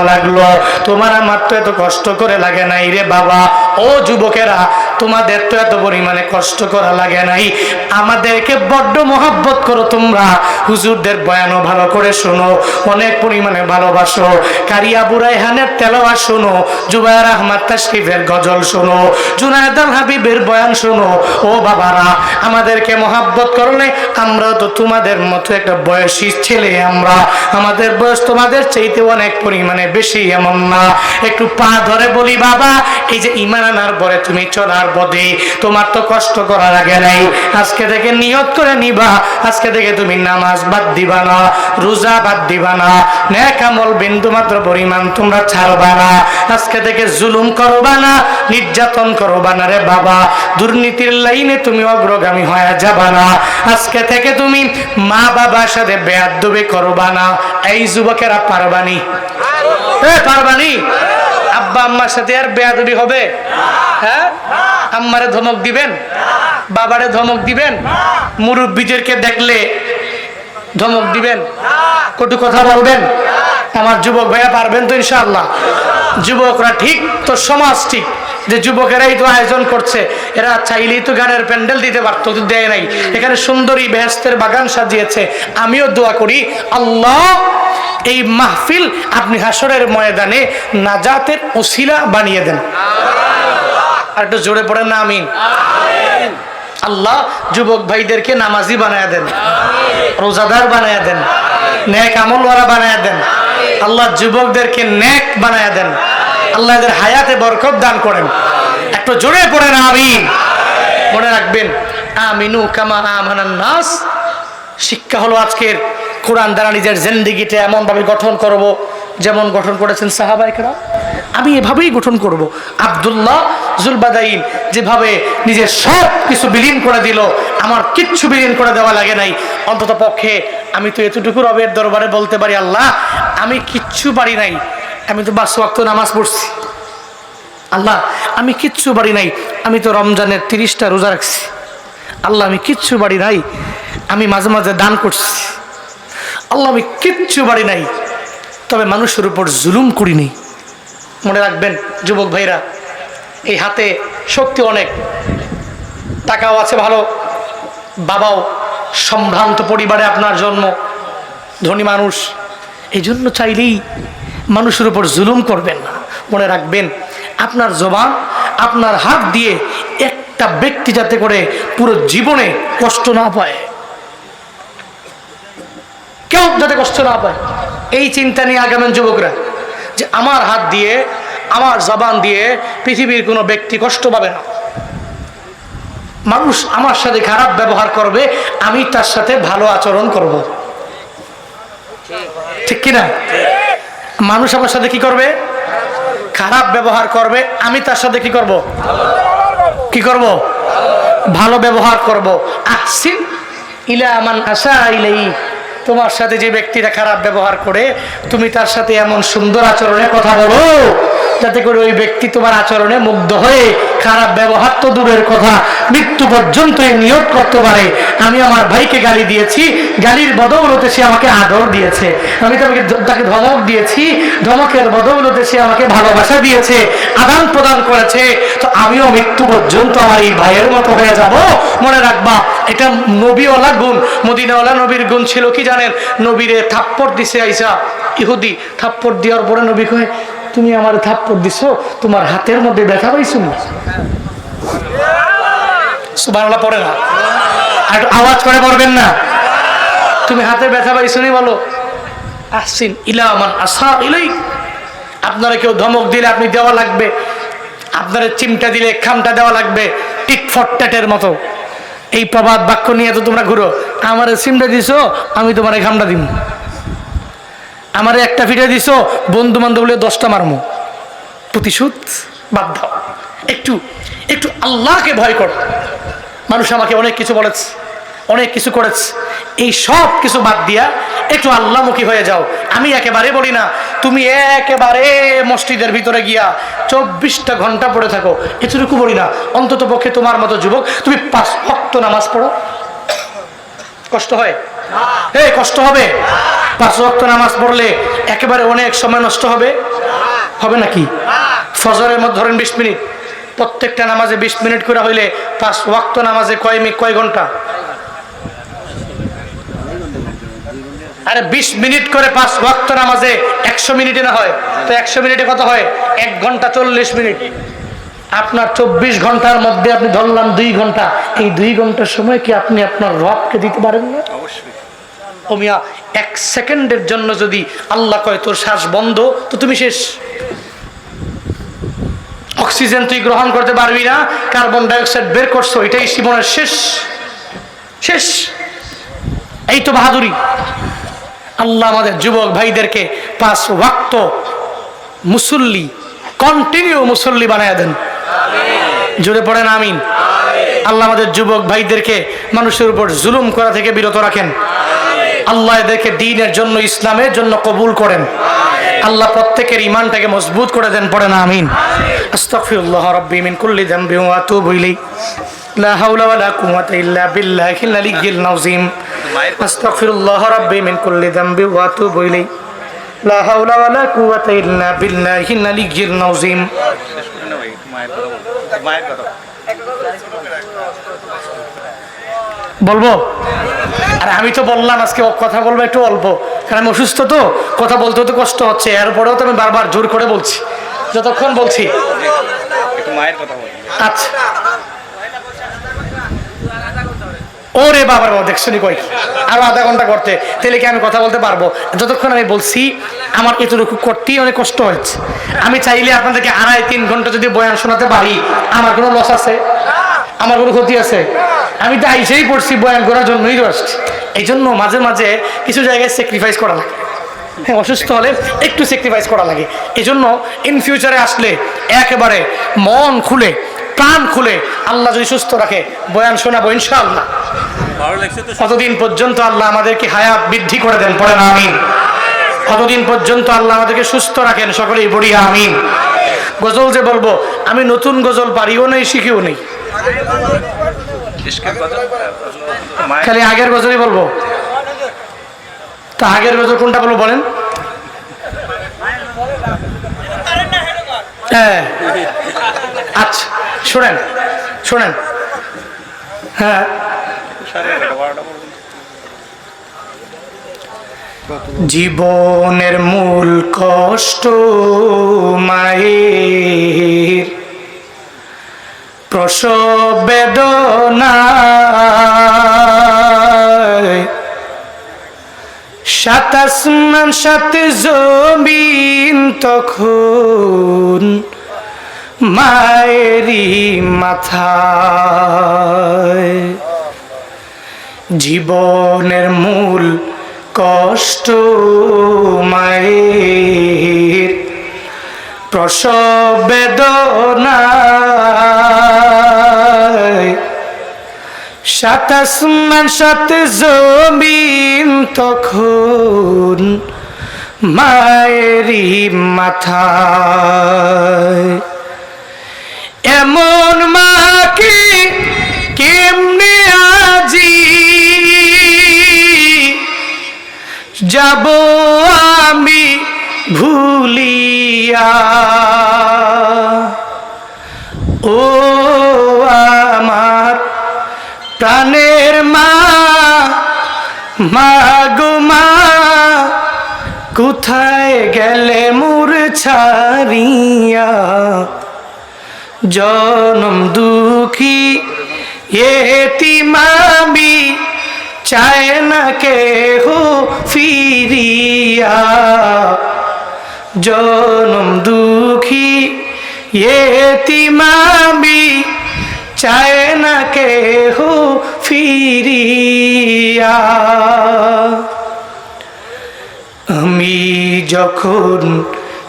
লাগল। তোমার আমার তো এত কষ্ট করে লাগে নাই রে বাবা। ও যুবকেরা তোমাদের তো এত পরিমাণে কষ্ট করা লাগে নাই। আমাদেরকে বড্ড মহাব্বত করো তোমরা। হুজুরদের বয়ানও ভালো করে শোনো, অনেক পরিমাণে ভালোবাসো। কারিয়া বুরাইহানের তেলাওয়া শোনো, জুবায়ের আহমদ তাশরিফের গজল শোনো জুনায়দ আল হাবিবের বয়ান শোনো। ও বাবারা, আমাদেরকে মহাব্বত করলে আমরাও তো তোমাদের মতো একটা বয়সী ছেলে আমরা। আমাদের বয়স তোমাদের চাইতে অনেক পরিমাণে বেশি এমন না। একটু পা ধরে বলি, বাবা, এই যে ইমান আনার পরে তুমি চলার পথে তোমার তো কষ্ট আগে নাই। আজকে থেকে নিয়ত করে নিবা, আজকে থেকে তুমি নামাজ বাদ দিবা না, রোজা বাদ দিবা না ন্যাক আমল বিন্দু মাত্র পরিমাণ তোমরা ছাড়বা না। আজকে থেকে জুলুম করবা না, নির্যাতন করবা না রে বাবা। দুর্নীতির লাইনে তুমি অগ্রগামী হয়ে যাবা না। আজকে থেকে তুমি মা বাবার সাথে বেয়াদবি করবা না। এই যুবকেরা পারবানি? পারবানি? আব্বা আম্মার সাথে আর বেয়াদবি হবে? হ্যাঁ আম্মারে ধমক দিবেন? বাবারে ধমক দিবেন? মুরব্বীদেরকে দেখলে ধমক দিবেন? কটু কথা বলবেন? আমার যুবক ভাইয়া পারবেন তো ইনশাআল্লাহ। যুবকরা ঠিক তো, সমাজ ঠিক। যে যুবকেরাই তো আয়োজন করছে, এরা চাইলেই তো গানের প্যান্ডেল দিতে পারতো তো দেয় নাই। এখানে সুন্দরী বেহেস্তের বাগান সাজিয়েছে। আমিও দোয়া করি, আল্লাহ এই মাহফিল আপনি হাসরের ময়দানে নাজাতের ওসিলা বানিয়ে দেন। আর একটু জোরে পড়েন না আমিন। আল্লাহ যুবক ভাইদেরকে নামাজি বানায় দেন রোজাদার বানায় দেন নেক আমলওয়ালা বানায় দেন আল্লাহ যুবকদেরকে নেক বানায় দেন আল্লাহ এদের হায়াতে বরকত দান করেন। একটু জোরে পড়েন আমিন। মনে রাখবেন আমিনু কামা আমানান নাস। শিক্ষা হলো আজকের কোরআন দ্বারা নিজের জিন্দিগিটা এমনভাবে গঠন করব যেমন গঠন করেছেন সাহাবাইকরা আমি এভাবেই গঠন করব। আবদুল্লাহ জুলবাদাইন যেভাবে নিজের সব কিছু বিলীন করে দিল, আমার কিচ্ছু বিলীন করে দেওয়া লাগে নাই। অন্তত পক্ষে আমি তো এতটুকু রবের দরবারে বলতে পারি, আল্লাহ, আমি কিচ্ছু পারি নাই। আমি তো বাস ওয়াক্ত নামাজ পড়ছি। আল্লাহ, আমি কিচ্ছু বাড়ি নাই। আমি তো রমজানের তিরিশটা রোজা রাখছি। আল্লাহ, আমি কিচ্ছু বাড়ি নাই। আমি মাঝে মাঝে দান করছি। আল্লাহ, আমি কিচ্ছু বাড়ি নাই। তবে মানুষের উপর জুলুম করিনি। মনে রাখবেন, যুবক ভাইরা, এই হাতে শক্তি অনেক। টাকাও আছে ভালো, বাবাও সম্ভ্রান্ত পরিবারে আপনার জন্ম, ধনী মানুষ। এই জন্য চাইলেই মানুষের উপর জুলুম করবেন না। মনে রাখবেন, আপনার জবান, আপনার হাত দিয়ে একটা ব্যক্তি যাতে করে পুরো জীবনে কষ্ট না পায়। কেউ যাতে কষ্ট না পায়। এই চিন্তা নিয়ে আগামেন যুবকরা। যে আমার হাত দিয়ে, আমার জবান দিয়ে পৃথিবীর কোনো ব্যক্তি কষ্ট পাবে না। মানুষ আমার সাথে খারাপ ব্যবহার করবে, আমি তার সাথে ভালো আচরণ করব। ঠিক কিনা? মানুষ আমার সাথে কি করবে? খারাপ ব্যবহার করবে, আমি তার সাথে কি করব? কি করব? ভালো ব্যবহার করব। আসিন ইলা আমান আশা ইলাই তোমার সাথে যে ব্যক্তিরা খারাপ ব্যবহার করে, তুমি তার সাথে এমন সুন্দর আচরণে কথা বলো, যাতে করে ওই ব্যক্তি তোমার আচরণে মুগ্ধ হয়ে খারাপ ব্যবহার তো দূরের কথা, মৃত্যু পর্যন্ত নিয়োগ করতে পারে। আমি আমার ভাইকে গালি দিয়েছি, গালির বদৌলতে সে আমাকে আদর দিয়েছে। আমি তাকে তাকে ধমক দিয়েছি, ধমকের বদৌলতে সে আমাকে ভালোবাসা দিয়েছে আদান প্রদান করেছে। তো আমিও মৃত্যু পর্যন্ত আমার এই ভাইয়ের মতো হয়ে যাব। মনে রাখবা এটা নবীওয়ালা গুণ, মদিনাওয়ালা নবীর গুণ ছিল কি জানেন? নবীরে থাপ্পড় দিছে আইসা ইহুদি, থাপ্পড় দেওয়ার পরে নবী কয়ে, তুমি আমার থাপ্পড় দিছো, তোমার হাতের মধ্যে ব্যথা পাইছো সুবহানাল্লাহ, পড়ে না। আর আওয়াজ করে পড়বেন না। তুমি হাতে ব্যথা পাইছো নি? বলো। আসছিন ইলা আমার আসা ইলাই। আপনারা কেউ ধমক দিলে আপনি দেওয়া লাগবে। আপনারা চিমটা দিলে খামটা দেওয়া লাগবে। টিক ফট্টাটের মতো। এই প্রবাদ বাক্য নিয়ে তো তোমরা ঘুরো। আমার সিমটা দিছো, আমি তোমার ঘামটা দিব আমার একটা ফিটে দিছো বন্ধু বান্ধব দশটা মারমো। প্রতিশোধ বাদ দাও। একটু একটু আল্লাহকে ভয় করো। মানুষ আমাকে অনেক কিছু বলেছে। অনেক কিছু করেছে। এই সব কিছু বাদ দিয়া একটু আল্লাহমুখী হয়ে যাও। আমি একেবারে বলি না, তুমি একেবারে মসজিদের ভিতরে গিয়া চব্বিশটা ঘণ্টা পড়ে থাকো। এতটুকু বলি না, অন্তত পক্ষে তোমার মতো যুবক, তুমি পাঁচ ভক্ত নামাজ পড়ো। কষ্ট হয়? এই কষ্ট হবে? পাঁচ ওয়াক্ত নামাজ পড়লে একেবারে অনেক সময় নষ্ট হবে। হবে নাকি? ফজরের মধ্যে ধরেন বিশ মিনিট, প্রত্যেকটা নামাজে বিশ মিনিট করে হইলে পাঁচ ওয়াক্ত নামাজে কয় কয় ঘণ্টা? আরে বিশ মিনিট করে পাঁচ ওয়াক্ত নামাজে একশো মিনিটে না হয়? তো একশো মিনিটে কত হয়? এক ঘণ্টা চল্লিশ মিনিট। আপনার চব্বিশ ঘণ্টার মধ্যে আপনি ধরলাম দুই ঘণ্টা। এই দুই ঘণ্টার সময় কি আপনি আপনার রবকে দিতে পারেন না? ও মিয়া এক সেকেন্ডের জন্য যদি আল্লাহ কয় তোর শ্বাস বন্ধ তো তুমি শেষ। অক্সিজেন তুই গ্রহণ করতে পারবি না কার্বন ডাইঅক্সাইড বের করছ এটাই জীবনের শেষ। শেষ। এই তো বাহাদুরি। আল্লাহ আমাদের যুবক ভাইদেরকে পাঁচ ওয়াক্ত মুসল্লি কন্টিনিউ মুসল্লি বানায় দেন। জুড়ে পড়েন, আমিন। আল্লাহ আমাদের যুবক ভাইদেরকে মানুষের উপর জুলুম করা থেকে বিরত রাখেন। আল্লাহ এদেরকে দিনের জন্য, ইসলামের জন্য কবুল করেন। আল্লাহ প্রত্যেকের ইমানটাকে মজবুত করে দেন, পড়েন, আমিন। আস্তাগফিরুল্লাহ রাব্বি মিন কুল্লি যামবি ওয়া আতুবু ইলাইহি। لا حول ولا قوة إلا بالله العلي العظيم أستغفر الله ربي من كل ذنب وأتوب إليه لا حول ولا قوة إلا بالله العلي العظيم বলব আর আমি তো বললাম আজকে কথা বলব একটু অল্প কারণ আমি অসুস্থ তো কথা বলতে তো কষ্ট হচ্ছে এরপরেও তো আমি বারবার জোর করে বলছি যতক্ষণ বলছি আচ্ছা ওরে বাবার বাবা দেখছনি কই আরও আধা ঘণ্টা করতে। তাহলে কি আমি কথা বলতে পারব? যতক্ষণ আমি বলছি, আমার এতটুকু করতেই অনেক কষ্ট হয়েছে আমি চাইলে আপনাদেরকে আড়াই তিন ঘণ্টা যদি বয়ান শোনাতে পারি, আমার কোনো লস আছে? আমার কোনো ক্ষতি আছে? আমি তো আইসেই পড়ছি বয়ান করার জন্যই আসছি। এই জন্য মাঝে মাঝে কিছু জায়গায় স্যাক্রিফাইস করা লাগে। হ্যাঁ অসুস্থ হলে একটু স্যাক্রিফাইস করা লাগে। এই জন্য ইন ফিউচারে আসলে একেবারে মন খুলে প্রাণ খুলে আল্লাহ যদি সুস্থ রাখে, বয়ান শোনাবো ইনশাআল্লাহ। কতদিন পর্যন্ত আল্লাহ আমাদেরকে হায়াত বৃদ্ধি করে দেন, পড়েন, আমিন। কতদিন পর্যন্ত আল্লাহ আমাদেরকে সুস্থ রাখেন, সকলেই বড়ি আমিন। গজল যে বলব, আমি নতুন গজল পারিও নেই, শিখিও নেই। খালি আগের গজলই বলব। তা আগের গজল কোনটা বলব বলেন? হ্যাঁ। শোনেন শোনেন। হ্যাঁ। জীবনের মূল কষ্ট মায়ের। প্রসব বেদনা সাত আসমান সাত জমিন তখন মায়েরই মাথায়। জীবনের মূল কষ্ট মায়ের প্রসব বেদনা সাত জমিন তখন মায়েরই মাথায়। এমন মাকে কেমনে আজি? যাব আমি ভুলিয়া। ও আমার প্রাণের মা মাগো মা, কোথায় গেলে মোর ছাড়িয়া? জনম দুঃখী এতি মামি চায় না কে হো ফিরিয়া। জনম দুঃখী এতি মামি চায় না কে হো ফিরিয়া। আমি যখন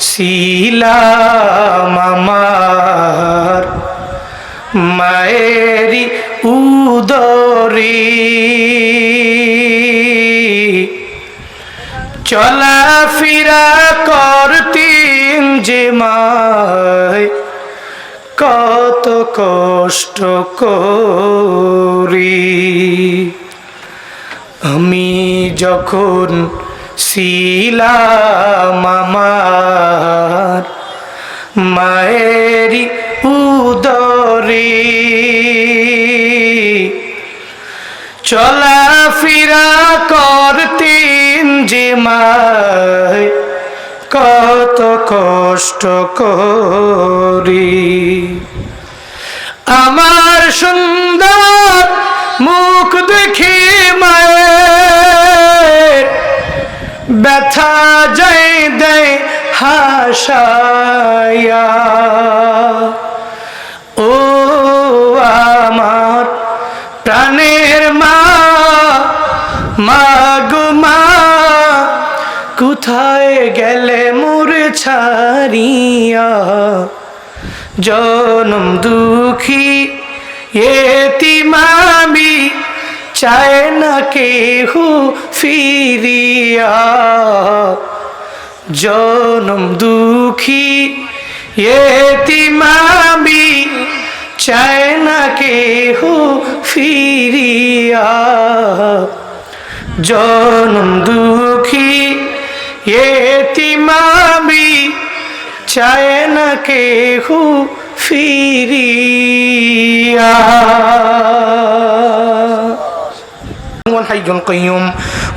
ছিলাম আমার মায়েরি উদরি। চলাফেরা করতেন যে মায় কত কষ্ট করি। আমি যখন ছিলাম আমার মায়েরি উদরে। চলাফেরা করতেন যে মায় কত কষ্ট করি হাসায়া ও আমার প্রাণের মা মা মা, কোথায় গেলে মোরে ছাড়িয়া? জনম দুঃখী এতিমামি, চায় না কেহু ফিরিয়া। জনম দুখী এতি এতিমাবি চায় না কে কেহ ফিরিয়া। জনম দুখী এতি এতিমাবি চায় না কে কেহ ফিরিয়া। হাইজুল কয়ুম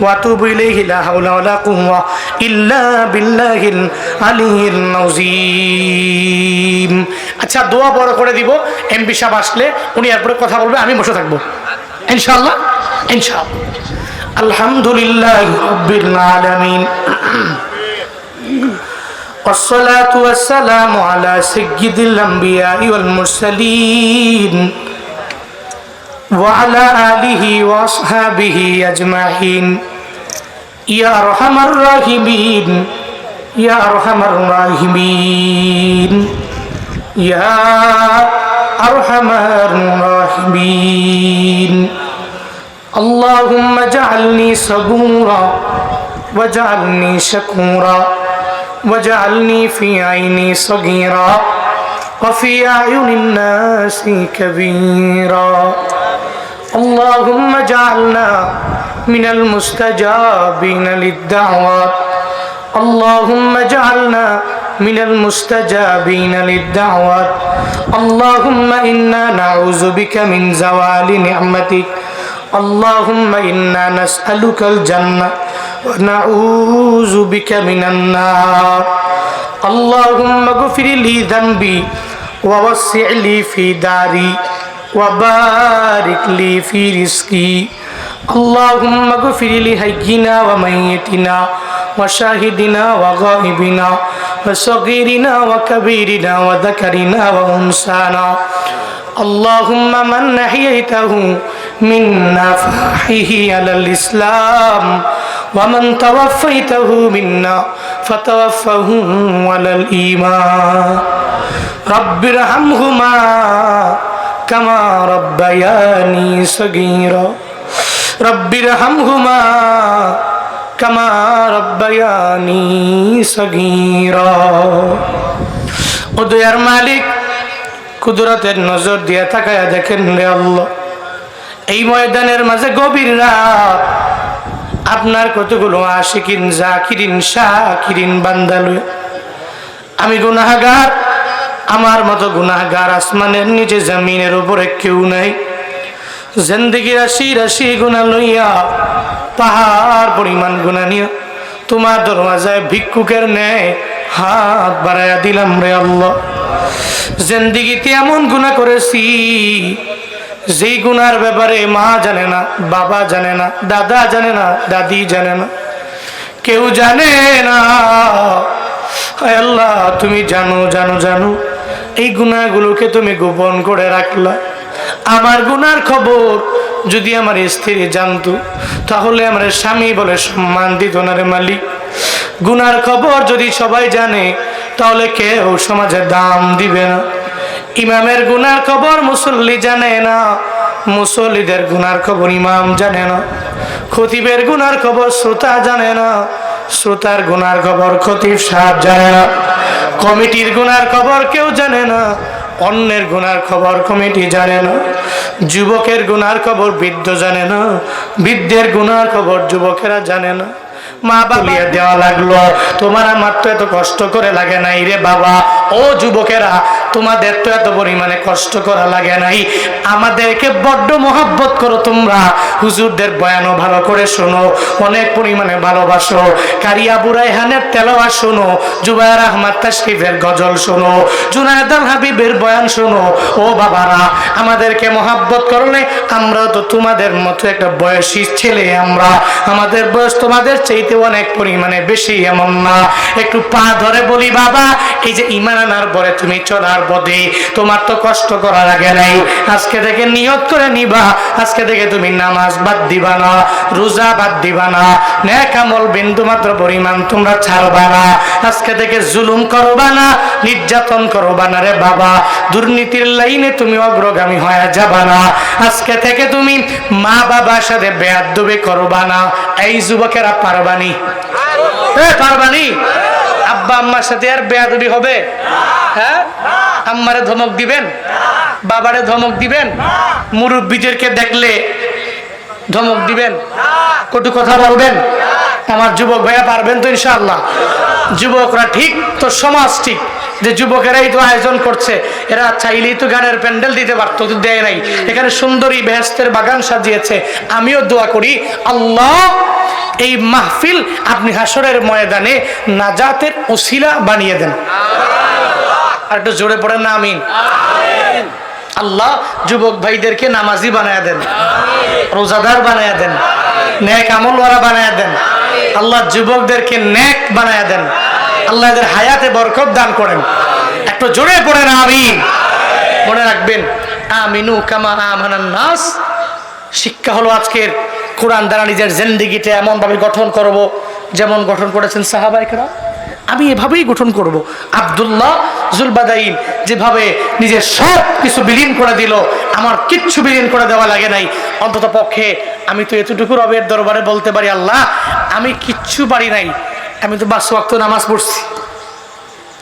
واتوب اليه لا حول ولا قوه الا بالله العلي العظيم আচ্ছা দোয়া বড় করে দিব এমপি সাহেব আসলে উনি এরপরে কথা বলবে আমি বসে থাকবো ইনশাআল্লাহ ইনশাআল্লাহ আলহামদুলিল্লাহ রাব্বিল আলামিন والصلاة والسلام على سيد الأنبياء والمرسلين وعلى آله وأصحابه أجمعين. يا أرحم الراحمين. يا أرحم الراحمين. يا أرحم الراحمين. اللهم اجعلني صبورا واجعلني شكورا واجعلني في عيني صغيرا وفي أعين الناس كبيرا. اللهم اجعلنا من المستجابين للدعوات. اللهم اجعلنا من المستجابين للدعوات. اللهم إنا نعوذ بك من زوال نعمتك. اللهم إنا نسألك الجنة ونعوذ بك من النار. اللهم اغفر لي ذنبي ووسع لي في داري. وبارك لي في رزقي اللهم اغفر لحينا وميتنا وشاهدنا وغائبنا وصغيرنا وكبيرنا وذكرنا وانسانا اللهم من أحييته منا فأحيه على الإسلام ومن توفيته منا فتوفه على الإيمان رب ارحمهما কামা রব্বায়ানি সগীর। রব্বির হামহুমা কামা রব্বায়ানি সগীর। ও মালিক, কুদরতের নজর দিয়া তাকায় দেখেন রে আল্লাহ। এই ময়দানের মাঝে গভীর রাত। আপনার কতগুলো আশিকিন, জাকিরিন শাহ কিরিন বান্দালু আমি গুনাহাগার আমার মতো গুনাহগার আসমানের নিচে জমিনের উপরে কেউ নাই। জিন্দগি রাশি রাশি গুণা লইয়া, পাহাড় পরিমাণ গুণা নিয়া, তোমার দরওয়াজায় ভিক্ষুকের ন্যায় হাত বাড়াইয়া দিলাম রে আল্লাহ। জিন্দিগিতে এমন গুণা করেছি, যেই গুনার ব্যাপারে মা জানে না, বাবা জানে না, দাদা জানে না, দাদি জানে না, কেউ জানে না। আল্লাহ, তুমি জানো জানো জানো। এই গুণাগুলোকে তুমি গোপন করে রাখলা। আমার গুনার খবর যদি আমার স্ত্রী জানতো, তাহলে আমার স্বামী বলে সম্মান দিত না রে মালিক। গুনার খবর যদি সবাই জানে, তাহলে কেউ সমাজে দাম দিবে না। ইমামের গুনার খবর মুসল্লি জানে না, মুসল্লিদের গুনার খবর ইমাম জানে না। খতিবের গুনার খবর শ্রোতা জানে না শ্রোতার গুনার খবর খতিব সাহেব জানে না। কমিটির গুনার খবর কেউ জানে না। অন্যের গুনার খবর কমিটি জানে না। যুবকের গুনার খবর বৃদ্ধ জানে না। বৃদ্ধের গুনার খবর যুবকেরা জানে না। মা বালিয়ে দেওয়া লাগল। তোমার আমার তো এত কষ্ট করে লাগে নাই রে বাবা। ও যুবকেরা, তোমাদের তো এত পরিমাণে কষ্ট করা লাগে নাই। আমাদেরকে বড্ড মহাব্বত করো তোমরা। হুজুরদের বয়ানও ভালো করে শোনো, অনেক পরিমাণে ভালোবাসো। কারিয়া বুরাইহানের তেলাওয়া শোনো, জুবায়ের আহমদ তাশরিফের গজল শোনো জুনায়দ আল হাবিবের বয়ান শোনো। ও বাবারা, আমাদেরকে মহাব্বত করলে আমরা তো তোমাদের মতো একটা বয়সী ছেলে আমরা। আমাদের বয়স তোমাদের চাইতে অনেক পরিমাণে বেশি এমন না। একটু পা ধরে বলি, বাবা, এই যে ইমান আনার পরে তুমি চলার পথে তোমার তো কষ্ট করার আগে নাই। আজকে থেকে নিয়ত করে নিবা। আজকে থেকে তুমি নামাজ বাদ দিবা না, রোজা বাদ দিবা না। ন্যাক আমল বিন্দু মাত্র পরিমাণ তোমরা ছাড়বা না। আজকে থেকে জুলুম করবা না, নির্যাতন করবা না রে বাবা। দুর্নীতির লাইনে তুমি অগ্রগামী হয়ে যাবা না। আজকে থেকে তুমি মা বাবার সাথে বেয়াদবি করবা না। এই যুবকেরা পারবানি। এ পারবানি? আব্বা আম্মার সাথে আর বেয়াদবি হবে? হ্যাঁ? আম্মারে ধমক দিবেন? বাবারে ধমক দিবেন? মুরব্বীদেরকে দেখলে ধমক দিবেন? কটু কথা বলবেন? আমার যুবক ভাইয়া পারবেন তো ইনশাআল্লাহ। যুবকরা ঠিক, তো সমাজ ঠিক। যে যুবকেরাই তো আয়োজন করছে, এরা চাইলেই তো গানের প্যান্ডেল দিতে পারতো তো দেয় নাই। এখানে সুন্দরী বেহেস্তের বাগান সাজিয়েছে, আমিও দোয়া করি, আল্লাহ, এই মাহফিল আপনি হাসরের ময়দানে নাজাতের ওসিলা বানিয়ে দেন। আর একটু জোরে পড়েন না, আমিন। আল্লাহ যুবক ভাইদেরকে নামাজি বানায় দেন, রোজাদার বানায় দেন ন্যাক আমলওয়ালা বানায় দেন। আল্লাহ যুবকদেরকে ন্যাক বানায় দেন। আল্লাহ এদের হায়াতে বরকত দান করেন। একটু জোরে পড়েন আমিন। মনে রাখবেন, আমিনু কামা আমানান নাস। শিক্ষা হলো আজকের কোরআন দ্বারা নিজের জিন্দিগিটা এমনভাবে গঠন করব, যেমন গঠন করেছেন সাহাবাইকরা আমি এভাবেই গঠন করব। আব্দুল্লাহ জুলবাদাইন যেভাবে নিজের সব কিছু বিলীন করে দিল, আমার কিচ্ছু বিলীন করে দেওয়া লাগে নাই। অন্তত পক্ষে আমি তো এতটুকু রবের দরবারে বলতে পারি, আল্লাহ, আমি কিচ্ছু পারি নাই। আমি তো বাস ওয়াক্ত নামাজ পড়ছি।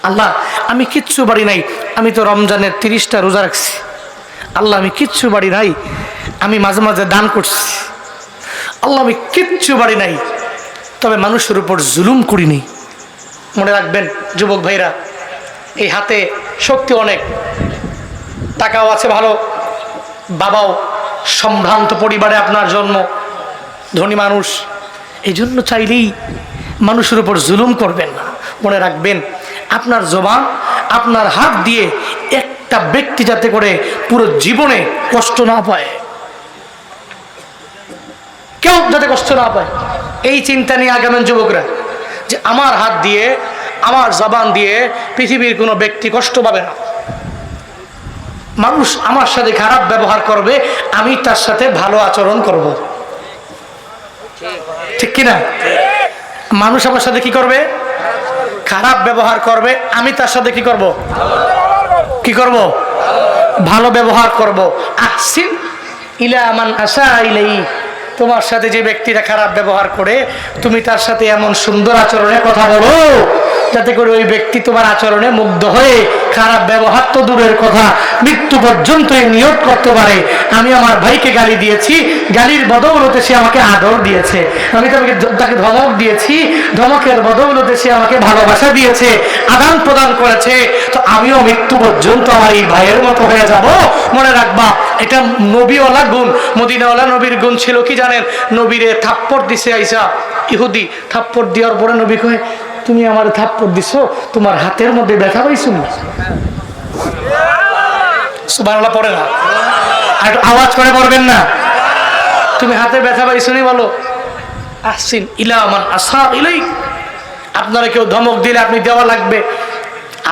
আল্লাহ, আমি কিচ্ছু বাড়ি নাই, আমি তো রমজানের তিরিশটা রোজা রাখছি। আল্লাহ, আমি কিচ্ছু বাড়ি নাই, আমি মাঝে মাঝে দান করছি। আল্লাহ, আমি কিচ্ছু বাড়ি নাই, তবে মানুষের উপর জুলুম করিনি। মনে রাখবেন, যুবক ভাইরা, এই হাতে শক্তি অনেক, টাকাও আছে ভালো, বাবাও সম্ভ্রান্ত পরিবারে আপনার জন্ম, ধনী মানুষ এই জন্য চাইলেই মানুষের উপর জুলুম করবেন না। মনে রাখবেন, আপনার জবান, আপনার হাত দিয়ে একটা ব্যক্তি যাতে করে পুরো জীবনে কষ্ট না পায়। কেউ যাতে কষ্ট না পায়। এই চিন্তা নিয়ে আগামেন যুবকরা, যে আমার হাত দিয়ে, আমার জবান দিয়ে পৃথিবীর কোনো ব্যক্তি কষ্ট পাবে না। মানুষ আমার সাথে খারাপ ব্যবহার করবে, আমি তার সাথে ভালো আচরণ করব। ঠিক কিনা? মানুষ আমার সাথে কি করবে? খারাপ ব্যবহার করবে। আমি তার সাথে কি করব? কি করব? ভালো ব্যবহার করব। আসিন ইলা আমান আশা ইলেই। তোমার সাথে যে ব্যক্তিরা খারাপ ব্যবহার করে, তুমি তার সাথে এমন সুন্দর আচরণে কথা বলো। যাতে করে ওই ব্যক্তি তোমার আচরণে মুগ্ধ হয়ে খারাপ ব্যবহার তো দূরের কথা, মৃত্যু পর্যন্ত নিয়োগ করতে পারে। আমি আমার ভাইকে গালি দিয়েছি, গালির বদৌলতে সে আমাকে আদর দিয়েছে। আমি তাকে তাকে ধমক দিয়েছি, ধমকের বদৌলতে সে আমাকে ভালোবাসা দিয়েছে, আদান প্রদান করেছে। তো আমিও মৃত্যু পর্যন্ত আমার এই ভাইয়ের মতো হয়ে যাব। মনে রাখবা, এটা নবীওয়ালা গুণ, মদিনাওয়ালা নবীর গুণ ছিল কি জানেন? নবীরে থাপ্পড় দিছে আইসা, ইহুদি, থাপ্পড় দেওয়ার পরে নবী কয়ে তুমি আমার থাপ্পড় দিছো, তোমার হাতের মধ্যে ব্যথা পাইছো না? পড়ে না। আর আওয়াজ করে পড়বেন না। তুমি হাতে ব্যথা পাইছো নি বলো? আসছিন ইলা আমান আসা ইলাই আপনারা কেউ ধমক দিলে আপনি দেওয়া লাগবে।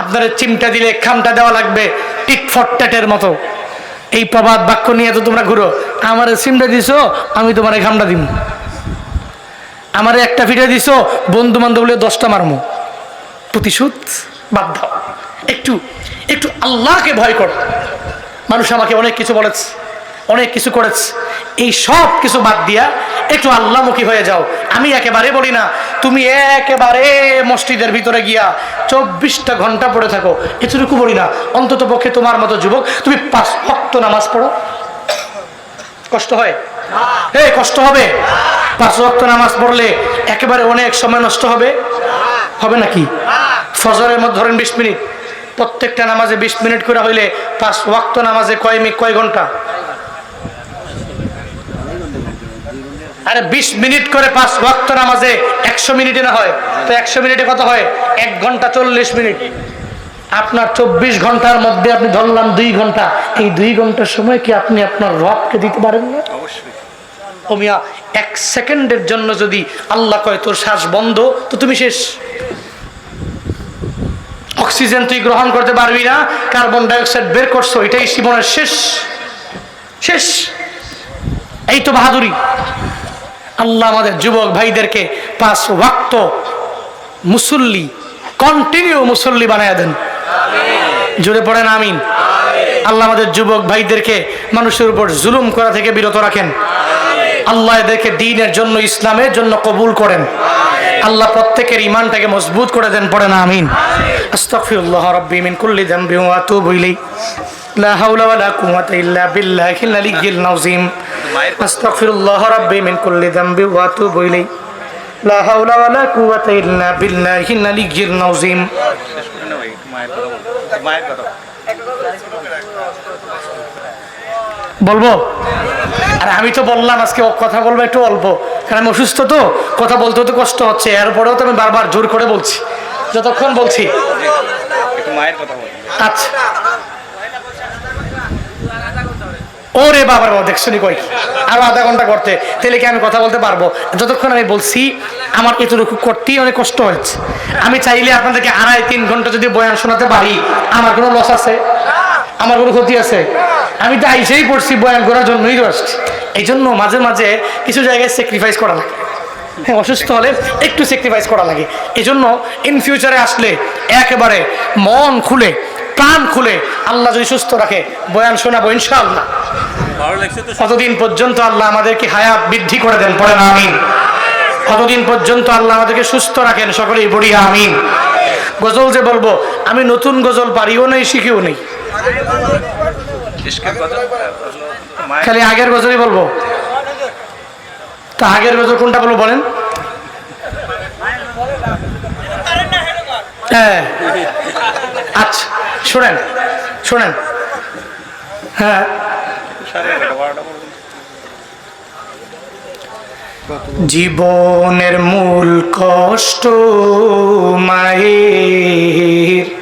আপনারা চিমটা দিলে খামটা দেওয়া লাগবে, টিক ফট্টাটের মতো। এই প্রবাদ বাক্য নিয়ে তো তোমরা ঘুরো। আমার সিমটা দিছো, আমি তোমার খামটা দিব আমার একটা ফিটে দিছো বন্ধু বান্ধব দশটা মারমো। প্রতিশোধ বাদ দাও। একটু একটু আল্লাহকে ভয় করো। মানুষ আমাকে অনেক কিছু বলেছে অনেক কিছু করেছে। এই সব কিছু বাদ দিয়া একটু আল্লাহমুখী হয়ে যাও। আমি একেবারে বলি না তুমি একেবারে মসজিদের ভিতরে গিয়া চব্বিশটা ঘণ্টা পড়ে থাকো। এতটুকু বলি না অন্তত পক্ষে তোমার মতো যুবক তুমি পাঁচ ভক্ত নামাজ পড়ো। কষ্ট হয়? হে কষ্ট হবে? পাঁচ ওয়াক্ত নামাজ পড়লে একেবারে অনেক সময় নষ্ট হবে? হবে নাকি? ফজরের মধ্যে ধরেন বিশ মিনিট। প্রত্যেকটা নামাজে বিশ মিনিট করে হইলে পাঁচ ওয়াক্ত নামাজে কয় মি কয় ঘণ্টা? আরে বিশ মিনিট করে পাঁচ ওয়াক্ত নামাজে একশো মিনিটে না হয়? তো একশো মিনিটে কত হয়? এক ঘণ্টা চল্লিশ মিনিট। আপনার চব্বিশ ঘণ্টার মধ্যে আপনি ধরলাম দুই ঘণ্টা। এই দুই ঘণ্টার সময় কি আপনি আপনার রবকে দিতে পারেন না? অবশ্যই। ও এক সেকেন্ডের জন্য যদি আল্লাহ কয় তোর শ্বাস বন্ধ, তো তুমি শেষ। অক্সিজেন তুই গ্রহণ করতে পারবি না, কার্বন ডাইঅক্সাইড বের করছ, এটাই জীবনের শেষ। শেষ। এই তো বাহাদুরি। আল্লাহ আমাদের যুবক ভাইদেরকে পাঁচ ওয়াক্ত মুসল্লি কন্টিনিউ মুসল্লি বানায় দেন। জুড়ে পড়েন, আমিন। আল্লাহ আমাদের যুবক ভাইদেরকে মানুষের উপর জুলুম করা থেকে বিরত রাখেন। আল্লাহ এদেরকে দিনের জন্য, ইসলামের জন্য কবুল করেন। আল্লাহ প্রত্যেকের ইমানটাকে মজবুত করে দেন পড়েন আমিন। আস্তাগফিরুল্লাহ রাব্বি মিন কুল্লি যামবি ওয়া আতুবু ইলাইহি। মিন কুল্লি যামবি ওয়া আতুবু ইলাইহি। লা হাওলা ওয়ালা কুওয়াতা ইল্লা বিল্লাহিল আলিয়্যিল আযীম শেষ করে না ভাই একটু মায়ের কথা বলুন মায়ের কথা বলব? আর আমি তো বললাম আজকে কথা বলব একটু অল্প। কারণ আমি অসুস্থ তো, কথা বলতে তো কষ্ট হচ্ছে। এরপরেও তো আমি বারবার জোর করে বলছি। যতক্ষণ বলছি। আচ্ছা। ওরে বাবার বাবা দেখছনি কই? আরও আধা ঘণ্টা করতে। তাহলে কি আমি কথা বলতে পারব? যতক্ষণ আমি বলছি, আমার এতটুকু করতেই অনেক কষ্ট হচ্ছে। আমি চাইলে আপনাদেরকে আড়াই তিন ঘণ্টা যদি বয়ান শোনাতে পারি, আমার কোনো লস আছে? আমার কোনো ক্ষতি আছে? আমি তো আইসেই পড়ছি, বয়ান করার জন্যই আসছি। এই জন্য মাঝে মাঝে কিছু জায়গায় স্যাক্রিফাইস করা লাগে। হ্যাঁ অসুস্থ হলে একটু স্যাক্রিফাইস করা লাগে। এই জন্য ইন ফিউচারে আসলে একেবারে মন খুলে প্রাণ খুলে আল্লাহ যদি সুস্থ রাখে বয়ান শোনাবো ইনশাআল্লাহ। কতদিন পর্যন্ত আল্লাহ আমাদেরকে হায়াত বৃদ্ধি করে দেন পড়েন আমিন। কতদিন পর্যন্ত আল্লাহ আমাদেরকে সুস্থ রাখেন সকলেই বড়ি আমিন। গজল যে বলব আমি নতুন গজল পারিও নেই শিখিও নেই। খালি আগের গজলই বলব। তা আগের গজল কোনটা বলব বলেন? হ্যাঁ। আচ্ছা শোনেন শোনেন। হ্যাঁ। জীবনের মূল কষ্ট মায়ের।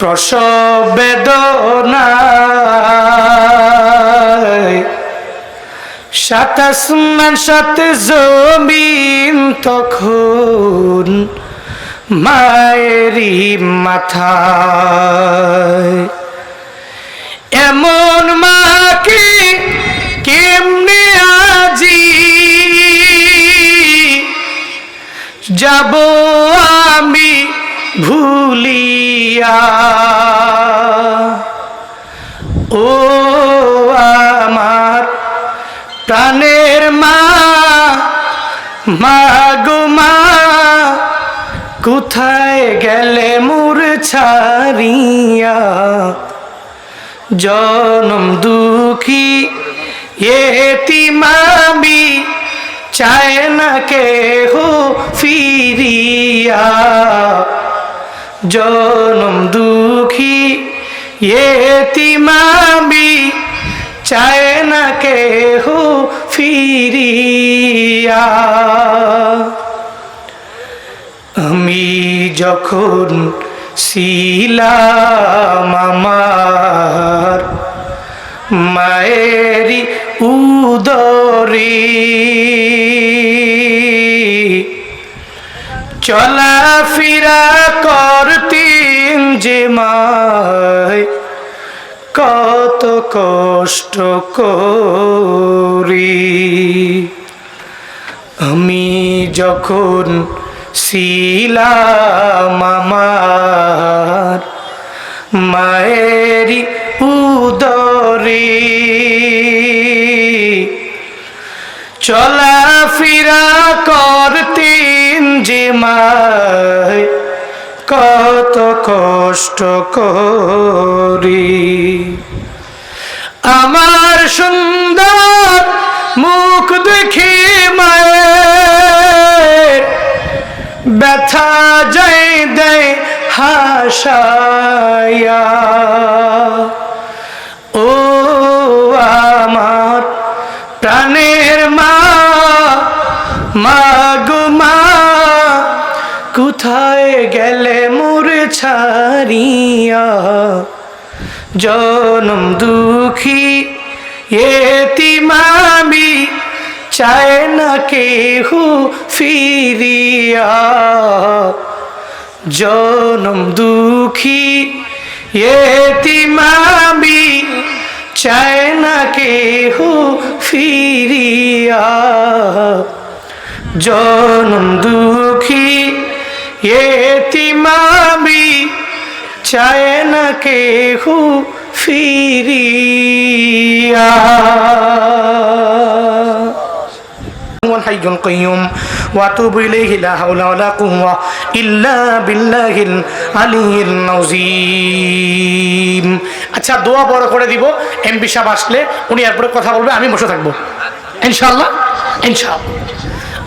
প্রসব বেদনা সাত আসমান সাত জমিন তখন মায়েরই মাথায়। এমন মাকে কেমনে আজি? যাব আমি ভুলিয়া। ও আমার প্রাণের মা মা কোথায় গেলে মোর ছাড়িয়া? জনম দুঃখী এতি মামি, চায় না কে হো ফিরিয়া। জনম দুঃখী এতি মামি চায় না কে হো ফিরিয়া। আমি যখন ছিলাম আমার মায়েরি উদরি চলাফেরা করতেন যে মায় কত কষ্ট করি। আমি যখন ছিলাম আমার মায়েরি উদরে, চলাফেরা করতেন যে মায়, কত কষ্ট করি। আমার সুন্দর মুখ দেখে মায়ের, ব্যথা যায় দেয় হাসায়া। ও আমার প্রাণের মা মা গেলে মোরে ছাড়িয়া, জনম দুঃখী এতিমামি চায় না কেহু ফিরিয়া। জনম দুঃখী এতিমামি চায় না কেহু ফিরিয়া। জনম দুঃখী এতিমামি চায় না কেহু ফিরিয়া هو الحي القيوم واتوب اليه لا حول ولا قوه الا بالله العلي العظيم আচ্ছা দোয়া বড় করে দিব এমপি সাহেব আসলে উনি এরপরে কথা বলবে আমি বসে থাকবো ইনশাআল্লাহ ইনশাআল্লাহ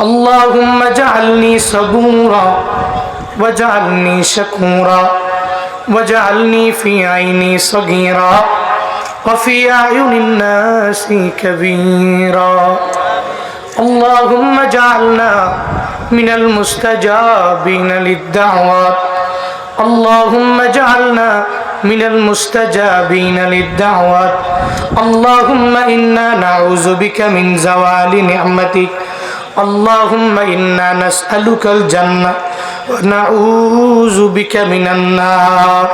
اللهم اجعلني صبورا واجعلني شكورا واجعلني في عيني صغيرا وفي أعين الناس كبيرا. اللهم اجعلنا من المستجابين للدعوات اللهم اجعلنا من المستجابين للدعوات اللهم إنا نعوذ بك من زوال نعمتك. اللهم إنا نسألك الجنة ونعوذ بك من النار.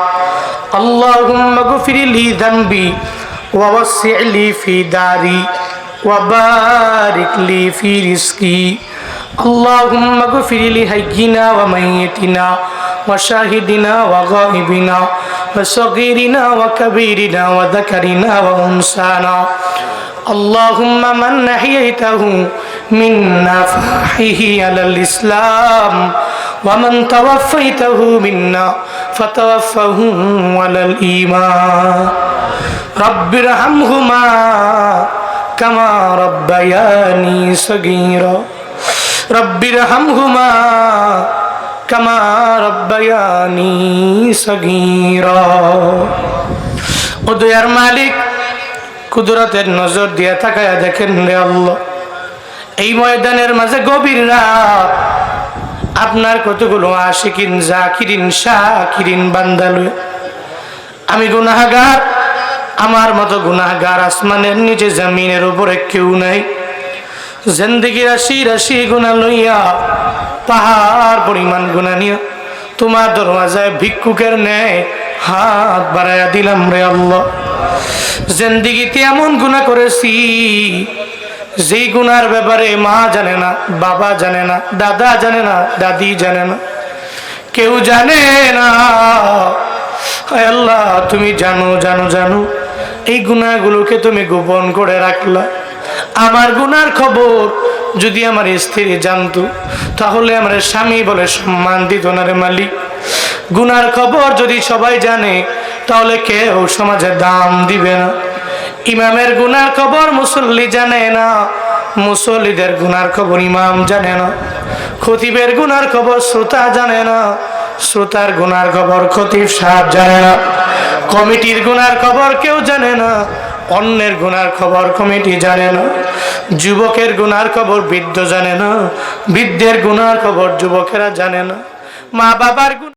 اللهم اغفر لي ذنبي ووسع لي في داري وبارك لي في رزقي. اللهم اغفر لحينا وميتنا وشاهدنا وغائبنا وصغيرنا وكبيرنا وذكرنا وانسانا اللهم من أحييته منا فأحيه على الإسلام ومن توفيته منا فتوفه على الإيمان رب ارحمهما كما ربياني صغيرا رب ارحمهما كما ربياني صغيرا ও দয়ার মালিক কুদরতের নজর দিয়ে তাকায়া দেখেন রে আল্লাহ এই ময়দানের মাঝে গভীর রাত। আপনার কতগুলো আশিকিন, জাকিরিন, শাকিরিন বান্দালু আমি গুনাহগার। আমার মতো গুনাহগার আসমানের নিচে, জমিনের উপরে কেউ নাই। জিন্দগি রাশি রাশি গুণা লইয়া, পাহাড় পরিমাণ গুণা নিয়া, তোমার দরওয়াজায় ভিক্ষুকের ন্যায় হাত বাড়াইয়া দিলাম রে আল্লাহ। জিন্দিগিতে এমন গুণা করেছি যেই গুনার ব্যাপারে মা জানে না, বাবা জানে না, দাদা জানে না, দাদি জানে না, কেউ জানে না। আল্লাহ, তুমি জানো জানো জানো, এই গুণাগুলোকে তুমি গোপন করে রাখলা। আমার গুনার খবর যদি আমার স্ত্রী জানতো, তাহলে আমার স্বামী বলে সম্মান দিত না রে মালিক। গুনার খবর যদি সবাই জানে, তাহলে কেউ সমাজে দাম দিবে না। ইমামের গুনার খবর মুসল্লি জানে না, মুসল্লিদের গুনার খবর ইমাম জানে না, খতিবের গুনার খবর শ্রোতা জানে না, শ্রোতার গুনার খবর খতিব সাহেব জানে না, কমিটির গুনার খবর কেউ জানে না, অন্যের গুনার খবর কমিটি জানে না, যুবকের গুনার খবর বৃদ্ধ জানে না, বৃদ্ধের গুনার খবর যুবকেরা জানে না মা বাবার গুণ